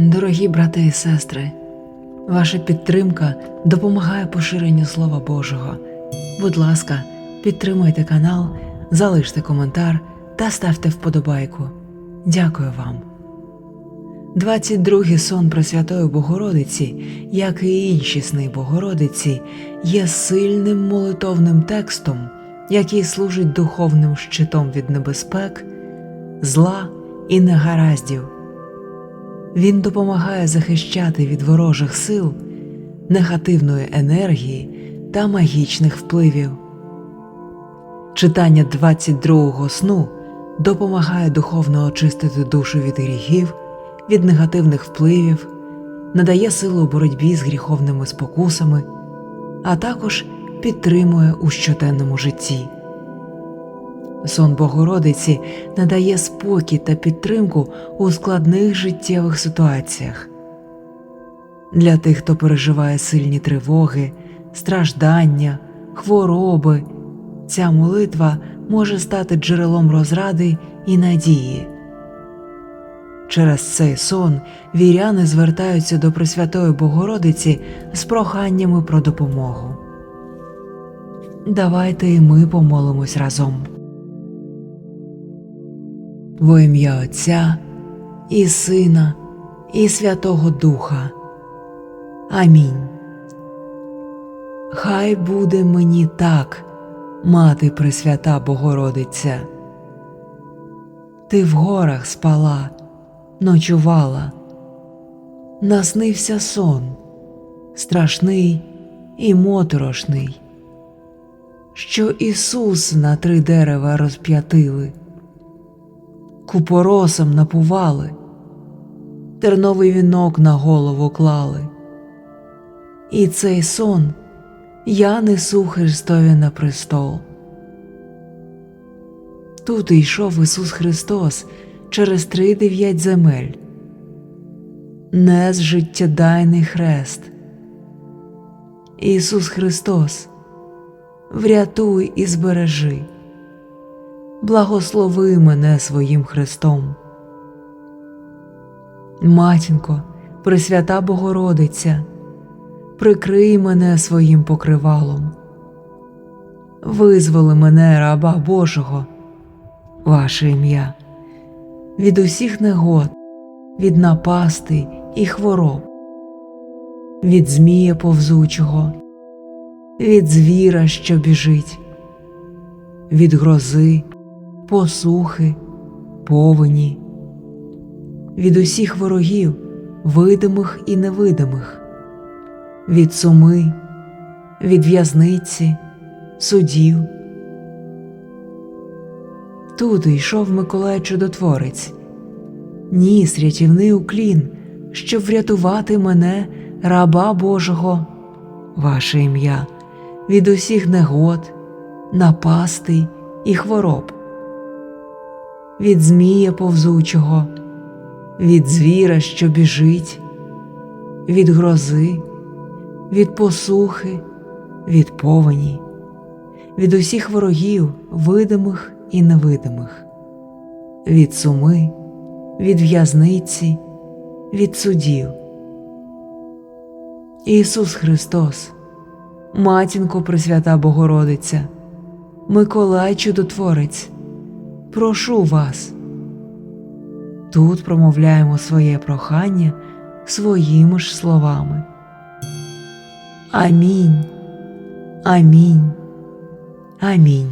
Дорогі брати і сестри, ваша підтримка допомагає поширенню Слова Божого. Будь ласка, підтримуйте канал, залиште коментар та ставте вподобайку. Дякую вам. 22-й сон Пресвятої Богородиці, як і інші сни Богородиці, є сильним молитовним текстом, який служить духовним щитом від небезпек, зла і негараздів. Він допомагає захищати від ворожих сил, негативної енергії та магічних впливів. Читання 22-го сну допомагає духовно очистити душу від гріхів, від негативних впливів, надає силу боротьбі з гріховними спокусами, а також підтримує у щоденному житті. Сон Богородиці надає спокій та підтримку у складних життєвих ситуаціях. Для тих, хто переживає сильні тривоги, страждання, хвороби, ця молитва може стати джерелом розради і надії. Через цей сон віряни звертаються до Пресвятої Богородиці з проханнями про допомогу. Давайте і ми помолимось разом. Во ім'я Отця і Сина, і Святого Духа. Амінь. Хай буде мені так, мати Пресвята Богородиця. Ти в горах спала, ночувала, наснився сон, страшний і моторошний, що Ісус на три дерева розп'ятили купоросом напували, терновий вінок на голову клали. І цей сон я несу Христові на престол. Тут йшов Ісус Христос через три дев'ять земель, нес життєдайний хрест. Ісус Христос, врятуй і збережи благослови мене своїм Христом. Матінко, Пресвята Богородиця, прикрий мене своїм покривалом, визволи мене, раба Божого, ваше ім'я, від усіх негод, від напасти і хвороб, від Змія повзучого, від звіра, що біжить, від грози посухи, повені, від усіх ворогів, видимих і невидимих, від суми, від в'язниці, судів. Тут йшов Миколай Чудотворець, ніс рятівний уклін, щоб врятувати мене, раба Божого, ваше ім'я, від усіх негод, напастей і хвороб від Змія повзучого, від звіра, що біжить, від грози, від посухи, від повені, від усіх ворогів, видимих і невидимих, від суми, від в'язниці, від судів. Ісус Христос, Матінко Пресвята Богородиця, Миколай Чудотворець прошу вас. Тут промовляємо своє прохання своїми ж словами. Амінь. Амінь. Амінь.